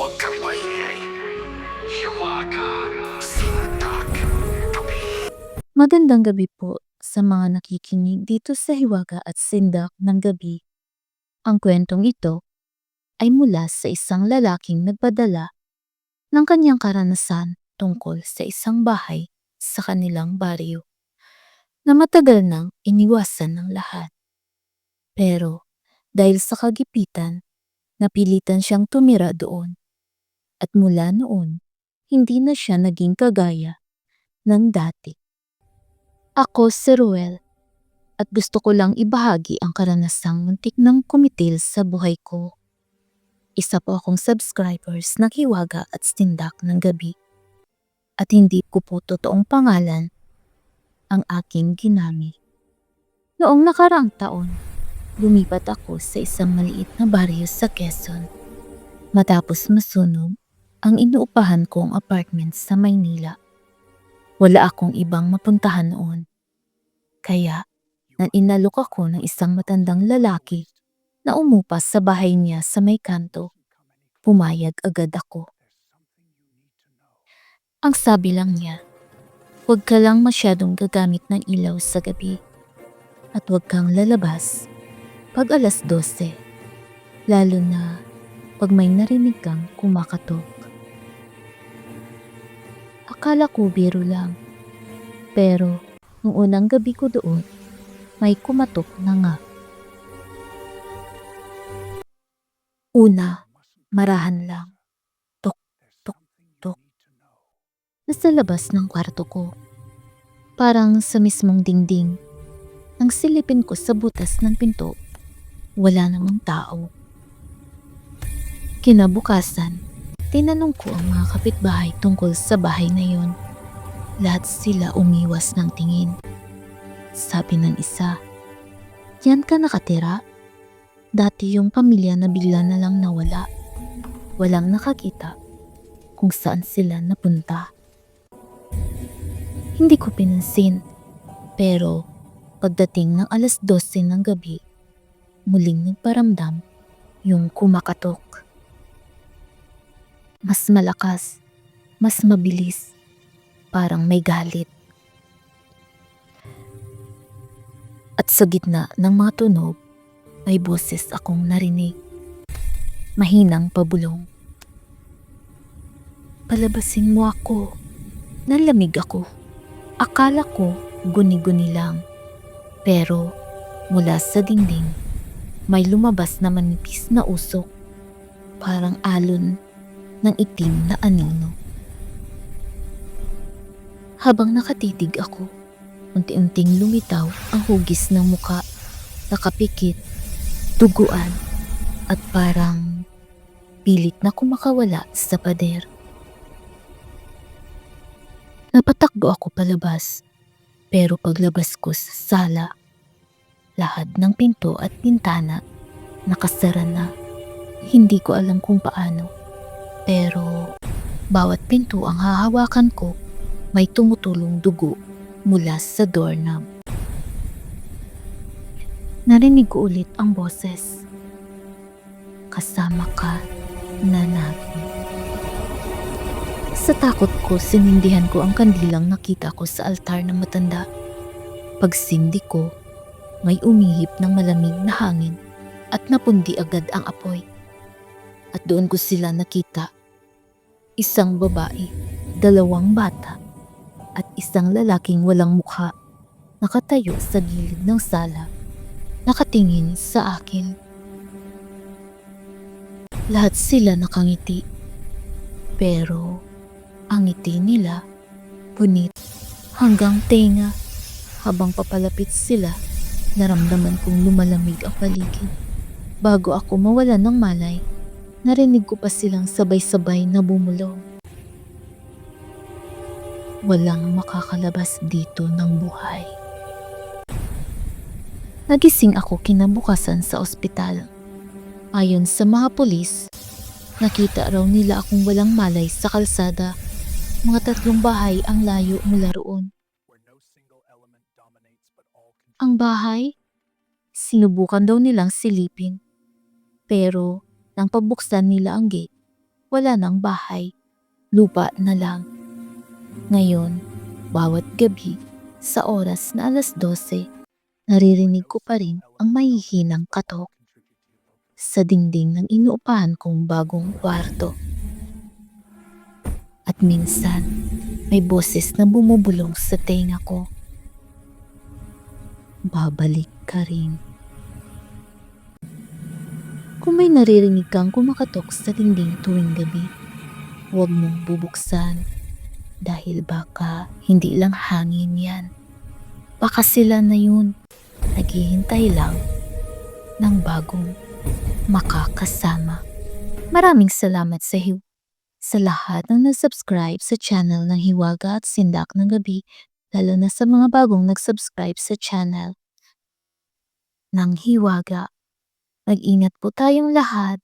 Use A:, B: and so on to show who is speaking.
A: Huwag kang. Sindak.
B: Magandang gabi po sa mga nakikinig dito sa Hiwaga at Sindak ng Gabi. Ang kwentong ito ay mula sa isang lalaking nagpadala ng kanyang karanasan tungkol sa isang bahay sa kanilang baryo na matagal nang iniwasan ng lahat. Pero dahil sa kagipitan, napilitan siyang tumira doon. At mula noon, hindi na siya naging kagaya ng dati. Ako si Ruel at gusto ko lang ibahagi ang karanasang muntik ng kumitil sa buhay ko. Isa po akong subscribers ng Hiwaga at Sindak ng Gabi. At hindi ko po totoong pangalan ang aking ginamit. Noong nakaraang taon, lumipat ako sa isang maliit na baryo sa Quezon. Matapos masunog ang inuupahan kong apartment sa Maynila. Wala akong ibang mapuntahan noon. Kaya, nan inalok ako ng isang matandang lalaki na umupa sa bahay niya sa may kanto. Pumayag agad ako. Ang sabi lang niya, huwag ka lang masyadong gagamit ng ilaw sa gabi at huwag kang lalabas pag alas 12, lalo na pag may narinig kang kumakatok. Akala ko biro lang, pero nung unang gabi ko doon, may kumatok na nga. Una, marahan lang. Tok, tok, tok. Nasa labas ng kwarto ko. Parang sa mismong dingding. Nang silipin ko sa butas ng pinto, wala namang tao. Kinabukasan, tinanong ko ang mga kapitbahay tungkol sa bahay na yon. Lahat sila umiwas ng tingin. Sabi ng isa, Yan ka nakatira? Dati yung pamilya na bigla na lang nawala. Walang nakakita kung saan sila napunta. Hindi ko pinansin, pero pagdating ng alas 12 ng gabi, muling nagparamdam yung kumakatok. Mas malakas, mas mabilis, parang may galit. At sa gitna ng mga tunog, may boses akong narinig. Mahinang pabulong. Palabasin mo ako. Nalamig ako. Akala ko guni-guni lang. Pero mula sa dingding, may lumabas na manipis na usok. Parang alon ng itim na anino. Habang nakatitig ako, unti-unting lumitaw ang hugis ng muka, nakapikit, duguan, at parang pilit na kumakawala sa pader. Napatakbo ako palabas, pero paglabas ko sa sala, lahat ng pinto at pintana nakasara na. Hindi ko alam kung paano, pero bawat pinto ang hahawakan ko may tumutulong dugo mula sa doorknob. Narinig ko ulit ang boses. Kasama ka, nanaki. Sa takot ko, sinindihan ko ang kandilang nakita ko sa altar ng matanda. Pagsindi ko, may umihip ng malamig na hangin at napundi agad ang apoy. At doon ko sila nakita. Isang babae, dalawang bata, at isang lalaking walang mukha nakatayo sa gilid ng sala, nakatingin sa akin. Lahat sila nakangiti, pero ang ngiti nila punit hanggang tenga. Habang papalapit sila, naramdaman kong lumalamig ang paligid. Bago ako mawala ng malay, narinig ko pa silang sabay-sabay na bumulong. Walang makakalabas dito ng buhay. Nagising ako kinabukasan sa ospital. Ayon sa mga pulis, nakita raw nila akong walang malay sa kalsada. Mga tatlong bahay ang layo mula roon. Ang bahay, sinubukan daw nilang silipin. Pero nang pabuksan nila ang gate, wala ng bahay. Lupa na lang. Ngayon, bawat gabi, sa oras na alas 12, naririnig ko pa rin ang mahihinang katok sa dingding ng inuupahan kong bagong kwarto. At minsan, may boses na bumubulong sa tenga ko. Babalik ka rin. Kung may naririnig kang kumakatok sa dingding tuwing gabi, huwag mong bubuksan dahil baka hindi lang hangin yan. Baka sila na yun, naghihintay lang ng bagong makakasama. Maraming salamat sa hiw sa lahat ng nag-subscribe sa channel ng Hiwaga at Sindak ng Gabi, lalo na sa mga bagong nag-subscribe sa channel ng Hiwaga. Mag-ingat po tayong lahat